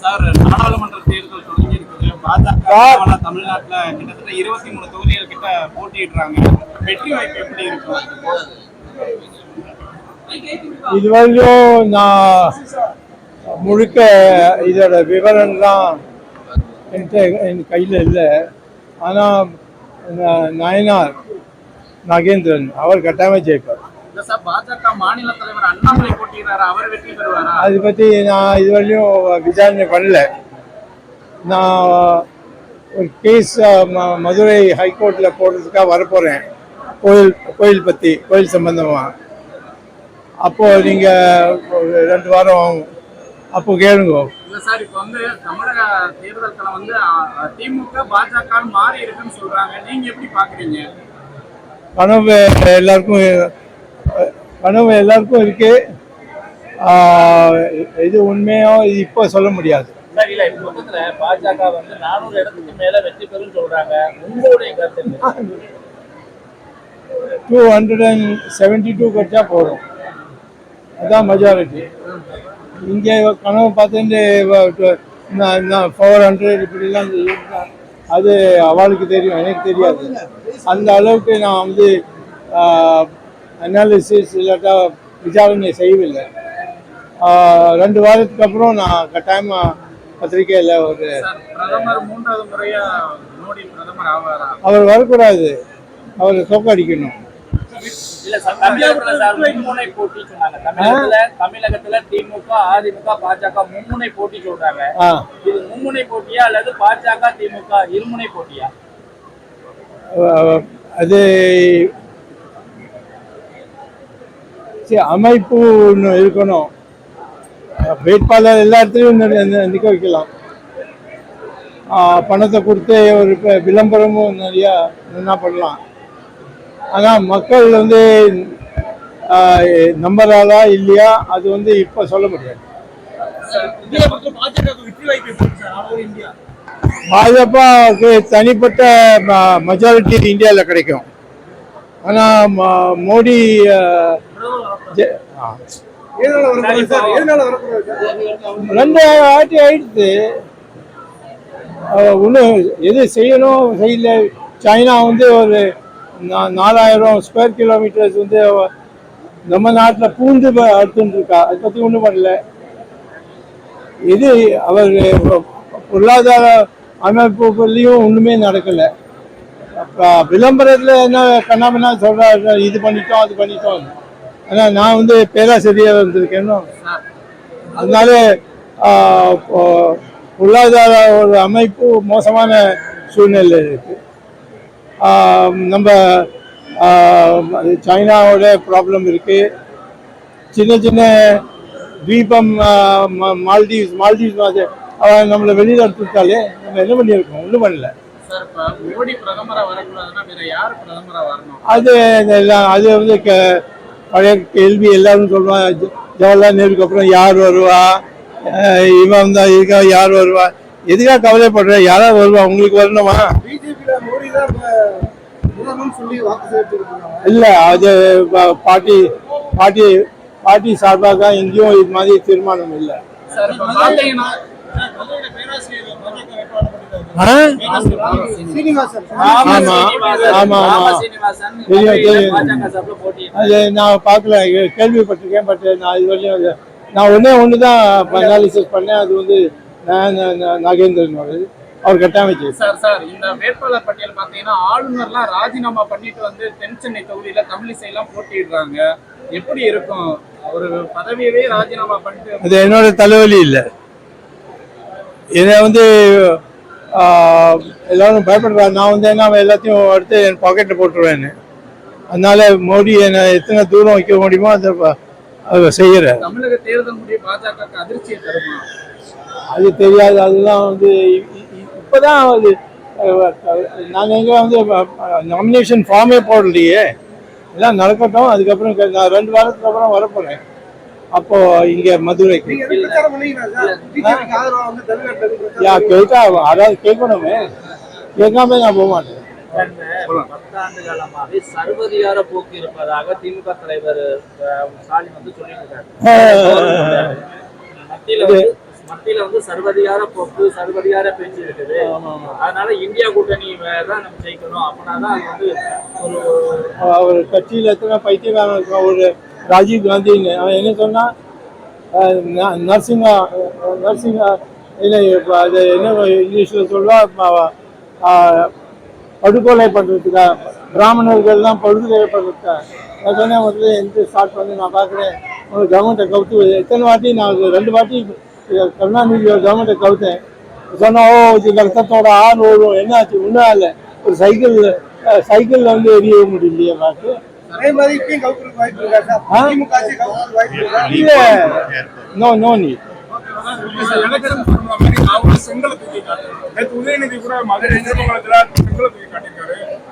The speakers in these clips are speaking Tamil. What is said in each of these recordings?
சார் நாடாளுமன்ற தேர்தல் தொடங்கி இருக்குது பாஜக தமிழ்நாட்டுல கிட்டத்தட்ட இருபத்தி மூணு தொகுதிகள் கிட்ட போட்டியிடுறாங்க. வெற்றி வாய்ப்பு எப்படி இருக்கும் இதுவரையும் நான் முழுக்க இதோட விவரம்லாம் என்கிட்ட என் கையில் இல்லை. ஆனால் நயனார் நாகேந்திரன் அவர் கட்டாயமாக ஜெயிப்பார் அதை பற்றி நான் இதுவரையும் விசாரணை பண்ணல. நான் ஒரு கேஸ் மதுரை ஹைகோர்ட்டில் போடுறதுக்காக வரப்போகிறேன் கோயில் கோயில் பற்றி கோயில் சம்பந்தமாக அப்போது நீங்கள் ரெண்டு வாரம் அப்போ கேளுங்க. இல்ல சார் இப்ப வந்து தமிழக தேர்தல் களம் வந்து அ, திமுக பாஜக மாறி இருக்குன்னு சொல்றாங்க. நீங்க எப்படி பாக்குறீங்க? கனவு எல்லாருக்கும் கனவு எல்லாருக்கும் இருக்கு. இது உண்மையோ இது இப்போ சொல்ல முடியாது. பாஜக வந்து நானூறு இடத்துக்கு மேல வெற்றி பெறும் சொல்றாங்க. உங்களுடைய கருத்து? Two hundred and seventy two கட்சா போதும் அதான் மெஜாரிட்டி இங்கே கனவு பார்த்துட்டு ஃபோர் ஹண்ட்ரட் இப்படிலாம் அது அவளுக்கு தெரியும் எனக்கு தெரியாது. அந்த அளவுக்கு நான் வந்து அனாலிசிஸ் இல்லாட்டா விசாரணை செய்யவில்லை. ரெண்டு வாரத்துக்கு அப்புறம் நான் கட்டாயமாக பத்திரிக்கையில் ஒரு சார் பிரதமர் மூன்றாவது முறையா மோடி பிரதமர் ஆவாரா? அவர் வரக்கூடாது. அவரை தோக்கடிக்கணும் தமிழகத்துல திமுக அதிமுக பாஜக மும்முனை போட்டி சொல்றாங்க. இது மும்முனை போட்டியா அல்லது பாஜக திமுக இருமுனை போட்டியா? அது சரி, அமைப்பு ஒன்று இருக்கணும். வேட்பாளர் எல்லா இடத்துலையும் நிற்க வைக்கலாம். பணத்தை கொடுத்து ஒரு விளம்பரமும் நிறையா என்ன பண்ணலாம். ஆனால் மக்கள் வந்து நம்புறாளா இல்லையா அது வந்து இப்போ சொல்ல முடியாது. பாஜகவுக்கு தனிப்பட்ட மெஜாரிட்டி இந்தியாவில் கிடைக்கும். ஆனால் மோடி. ரெண்டு ஆட்டி ஆயிடுச்சு ஒன்றும் எது செய்யணும் செய்யல. சைனா வந்து ஒரு நாலாயிரம் ஸ்கொயர் கிலோமீட்டர்ஸ் வந்து நம்ம நாட்டில் பூந்து இருக்கா அதை பற்றி ஒன்றும் பண்ணல. இது அவர் பொருளாதார அமைப்புலையும் ஒன்றுமே நடக்கலை. விளம்பரத்தில் என்ன கண்ணாமண்ணா சொல்கிறாரு இது பண்ணிட்டோம் அது பண்ணிட்டோம். ஆனால் நான் வந்து பேராசிரியர் வந்திருக்கேன்னு அதனால பொருளாதார ஒரு அமைப்பு மோசமான சூழ்நிலை இருக்கு. நம்ம சைனாவோட ப்ராப்ளம் இருக்கு. சின்ன சின்ன தீபம் ஆஹ், ம- மால்டீவ்ஸ் மால்டீவ்ஸ் மாதிரி அவன் நம்மளை வெளியில் எடுத்துட்டாலே நம்ம என்ன பண்ணியிருக்கோம்? ஒன்றும் பண்ணல. யார் அது அது வந்து பழைய கேள்வி எல்லாரும் சொல்லுவாங்க. ஜவஹர்லால் நேருக்கு அப்புறம் யார் வருவா? இவன் தான் இருக்கா யார் வருவா? எதுக்காக கவலைப்படுற? யாராவது வருவா? உங்களுக்கு வரணுமா? இல்ல அது ப- பார்ட்டி பார்ட்டி பார்ட்டி சார்பாக எங்கேயும் இது மாதிரி தீர்மானம் இல்லை. நான் பார்க்கல கேள்விப்பட்டிருக்கேன் பட் நான் இது வரையும் நான் ஒன்றே ஒன்று தான் அனாலிசிஸ் பண்ணேன். அது வந்து நாகேந்திரன் வருது அவர் கட்டாயமைச்சு சார் சார் இந்த வேட்பாளர் பட்டியல் பாத்தீங்கன்னா ஆளுநர்லாம் ராஜினாமா பண்ணிட்டு வந்து தென் சென்னை தொகுதியில தமிழிசை எல்லாம் போட்டியிடுறாங்க. எப்படி இருக்கும்? ஒரு பதவியவே ராஜினாமா பண்ணிட்டு அது என்னோட தலைவலி இல்லை. இதை வந்து எல்லாரும் பயப்படுறாங்க நான் வந்து என்ன எல்லாத்தையும் எடுத்து என் பாக்கெட்டில் போட்டுருவேன்னு அதனால மோடி என்னை எத்தனை தூரம் வைக்க முடியுமோ அதை செய்கிறேன் தமிழக தேர்தல் முடிவு பாஜக அதிர்ச்சியை தருமா? அது தெரியாது. அதெல்லாம் வந்து இப்பதான் அது நாங்கள் எங்கே வந்து நாமினேஷன் ஃபார்மே போடலையே. எல்லாம் நடக்கட்டும். அதுக்கப்புறம் நான் ரெண்டு வாரத்துக்கு அப்புறம் வரப்போகிறேன் அப்போ இங்கே மதுரைக்கு யா கேட்டா அதாவது கேட்கணுமே. கேட்காம நான் போக மாட்டேன். பத்தாண்டு காலமாகவே சர்வதிகார போக்கு இருப்பதாக திமுக தலைவர் ஸ்டாலின் வந்து சொல்லிட்டு இருக்காரு மத்தியில வந்து மத்தியில வந்து சர்வதிகார போக்கு சர்வதிகார பேச்சு இருக்குது. அதனால இந்தியா கூட்டணி தான் நம்ம ஜெயிக்கணும். அப்படின்னா அது வந்து ஒரு அவர் கட்சியில் எத்தனை இருக்கான் ஒரு ராஜீவ் காந்தின்னு அவன் என்ன சொன்னா நர்சிங்கா ந- என்ன அது என்ன இங்கிலீஷில் சொல்வா ப- அஹ், படுகொலை பண்ணுறதுக்கா பிராமணர்கள்லாம் படுகொலை பண்ணுறதுக்கா நான் சொன்னேன் முதல்ல எந்த ஸ்டார்ட் பண்ணி நான் பார்க்குறேன். ஒரு கவர்மெண்ட்டை கவுத்து எத்தனை வாட்டி நான் ரெண்டு வாட்டி கருணாநிதி கவர்மெண்ட்டை கவுத்தேன். சொன்னா ஓ இது ரத்தத்தோட ஆறு ஓடும் என்னாச்சு? ஒன்றும் இல்லை ஒரு சைக்கிள் சைக்கிளில் வந்து எரிய முடியலையே பார்த்து இல்லை. நோ நோ நீ எலெக்ஷன் சொல்ற மாதிரி அவங்க செங்கலை தூக்கி காட்டுறாங்க நேற்று உதயநிதி கூட மதுரை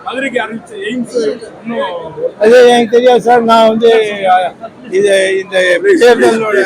மதுரைக்கு அறிவிச்ச எய்ம்ஸ் இன்னும் அது எனக்கு தெரியாது சார். நான் வந்து இது இந்த தேர்தலோட.